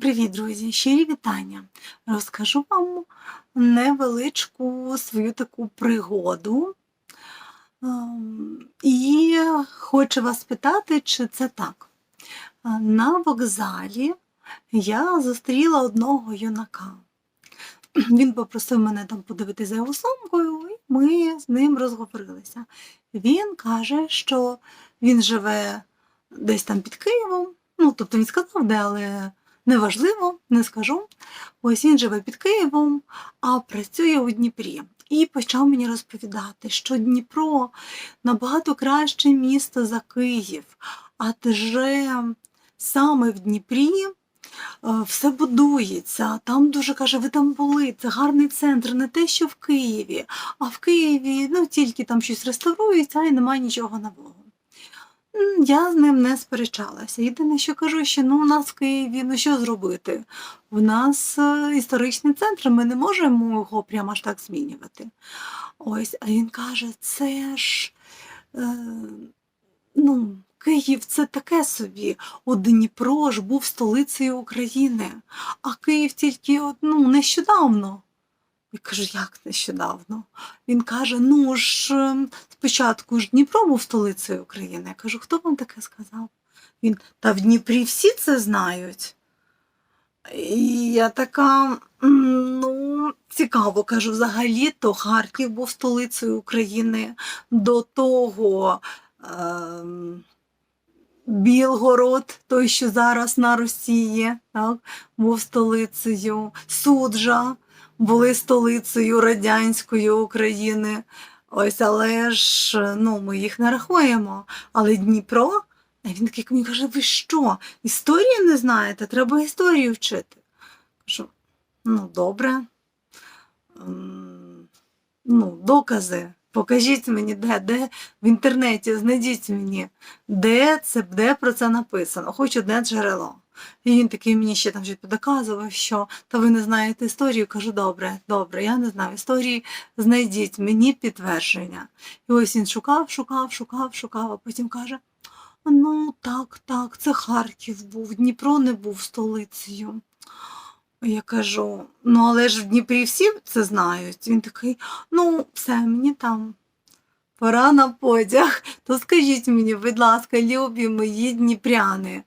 Привіт, друзі! Щирі вітання! Розкажу вам невеличку свою таку пригоду. Ем, І хочу вас питати, чи це так. На вокзалі я зустріла одного юнака. Він попросив мене там подивитися його сумкою, і ми з ним розговорилися. Він каже, що він живе десь там під Києвом. Ну, тобто він сказав, де, але неважливо, не скажу. Ось він живе під Києвом, а працює у Дніпрі. І почав мені розповідати, що Дніпро набагато краще місто за Київ, адже саме в Дніпрі е, все будується. Там дуже каже, ви там були, це гарний центр, не те, що в Києві. А в Києві ну, тільки там щось реставрується і немає нічого нового. Я з ним не сперечалася. Єдине, що кажу, що ну, у нас в Києві ну що зробити? У нас е, історичний центр, ми не можемо його прямо аж так змінювати. Ось, а він каже, це ж е, ну, Київ це таке собі. От Дніпро ж був столицею України, а Київ тільки от, ну, нещодавно. Я кажу, як нещодавно? Він каже: ну ж ем, спочатку ж Дніпро був столицею України. Я кажу, хто вам таке сказав? Він, та в Дніпрі всі це знають. І я така, ну, цікаво, кажу, взагалі-то Харків був столицею України до того. Ем, Білгород, той, що зараз на Росії, так, був столицею, Суджа були столицею радянської України. Ось, але ж ну, ми їх не рахуємо. Але Дніпро, а він такий мені каже: ви що? Історію не знаєте? Треба історію вчити. Кажу, ну, добре. Ну, докази. Покажіть мені, де, де в інтернеті, знайдіть мені, де це, де про це написано, хоч одне джерело. І він такий мені ще там щось доказував, що та ви не знаєте історію. Кажу, добре, добре, я не знаю історії, знайдіть мені підтвердження. І ось він шукав, шукав, шукав, шукав, а потім каже: ну так, так, це Харків був, Дніпро не був столицею. Я кажу, ну але ж в Дніпрі всі це знають. Він такий, ну, все, мені там пора на потяг. То скажіть мені, будь ласка, любі мої дніпряни.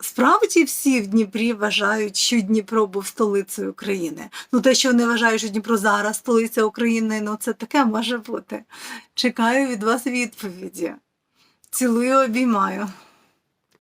Справді всі в Дніпрі вважають, що Дніпро був столицею України. Ну, те, що вони вважають, що Дніпро зараз столиця України, ну це таке може бути. Чекаю від вас відповіді. Цілую, обіймаю.